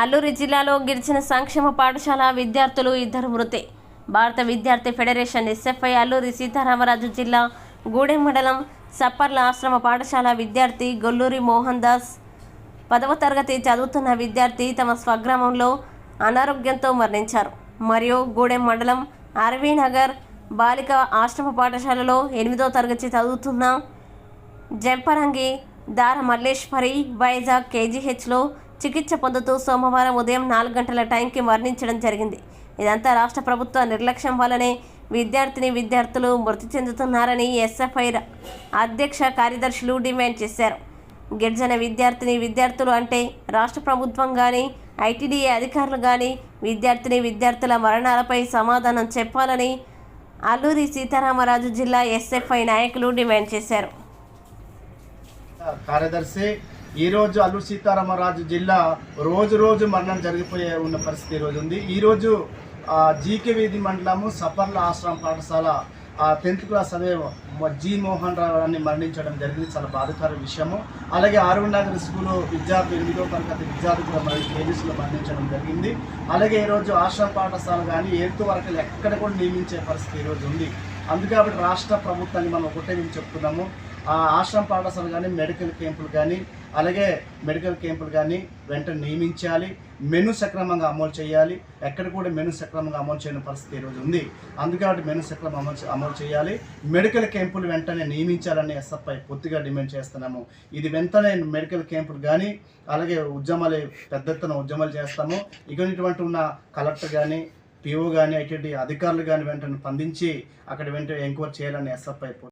అల్లూరి జిల్లాలో గిరిజన సంక్షేమ పాఠశాల విద్యార్థులు ఇద్దరు మృతి. భారత విద్యార్థి ఫెడరేషన్ ఎస్ఎఫ్ఐ అల్లూరి సీతారామరాజు జిల్లా గూడెం మండలం సప్పర్ల ఆశ్రమ పాఠశాల విద్యార్థి గొల్లూరి మోహన్ దాస్. పదవ తరగతి చదువుతున్న విద్యార్థి తమ స్వగ్రామంలో అనారోగ్యంతో మరణించారు. మరియు గూడెం మండలం అరవీనగర్ నగర్ బాలిక ఆశ్రమ పాఠశాలలో ఎనిమిదో తరగతి చదువుతున్న జంపరంగి దార మల్లేశ్వరి వైజాగ్ కేజీహెచ్లో చికిత్స పొందుతూ సోమవారం ఉదయం నాలుగు గంటల టైంకి మరణించడం జరిగింది. ఇదంతా రాష్ట్ర ప్రభుత్వ నిర్లక్ష్యం వల్లనే విద్యార్థిని విద్యార్థులు మృతి చెందుతున్నారని ఎస్ఎఫ్ఐ అధ్యక్ష కార్యదర్శులు డిమాండ్ చేశారు. గిరిజన విద్యార్థిని విద్యార్థులు అంటే రాష్ట్ర ప్రభుత్వం కానీ ఐటీడీఏ అధికారులు కానీ విద్యార్థిని విద్యార్థుల మరణాలపై సమాధానం చెప్పాలని అల్లూరి సీతారామరాజు జిల్లా ఎస్ఎఫ్ఐ నాయకులు డిమాండ్ చేశారు. కార్యదర్శి ఈ రోజు అల్లూరు సీతారామరాజు జిల్లా రోజు రోజు మరణం జరిగిపోయే ఉన్న పరిస్థితి ఈరోజు రోజు ఉంది. ఈరోజు జీకే వీధి మండలము సపర్ల ఆశ్రమ పాఠశాల టెన్త్ క్లాస్ అదే జి మోహన్ రావు అని మరణించడం జరిగింది. చాలా బాధకర విషయము. అలాగే ఆరుణ్ నగర్ స్కూల్ విద్యార్థి ఎనిమిదో తరగతి విద్యార్థి కూడా మరి కేజీస్లో మరణించడం జరిగింది. అలాగే ఈరోజు ఆశ్రమ పాఠశాల కానీ ఎయిత్ వరకు ఎక్కడ కూడా నియమించే పరిస్థితి ఈరోజు ఉంది. అందుకే కాబట్టి రాష్ట్ర ప్రభుత్వాన్ని మనం ఒకటే మేము చెప్తున్నాము. ఆ ఆశ్రమ పాఠశాల కానీ మెడికల్ క్యాంపులు కానీ అలాగే మెడికల్ క్యాంపులు కానీ వెంటనే నియమించాలి. మెను సక్రమంగా అమలు చేయాలి. ఎక్కడ కూడా మెను సక్రమంగా అమలు చేయని పరిస్థితి ఈరోజు ఉంది. అందుకే కాబట్టి మెను సక్రమం అమలు అమలు చేయాలి. మెడికల్ క్యాంపులు వెంటనే నియమించాలని ఎస్ఎఫ్ఐ పూర్తిగా డిమాండ్ చేస్తున్నాము. ఇది వెంటనే మెడికల్ క్యాంపులు కానీ అలాగే ఉద్యమాలు పెద్ద ఎత్తున ఉద్యమాలు చేస్తాము. ఇక ఇటువంటి ఉన్న కలెక్టర్ కానీ పిఓ కానీ అటువంటి అధికారులు కానీ వెంటనే స్పందించి అక్కడ వెంటనే ఎంక్వైరీ చేయాలని ఎస్ఎఫ్ఐ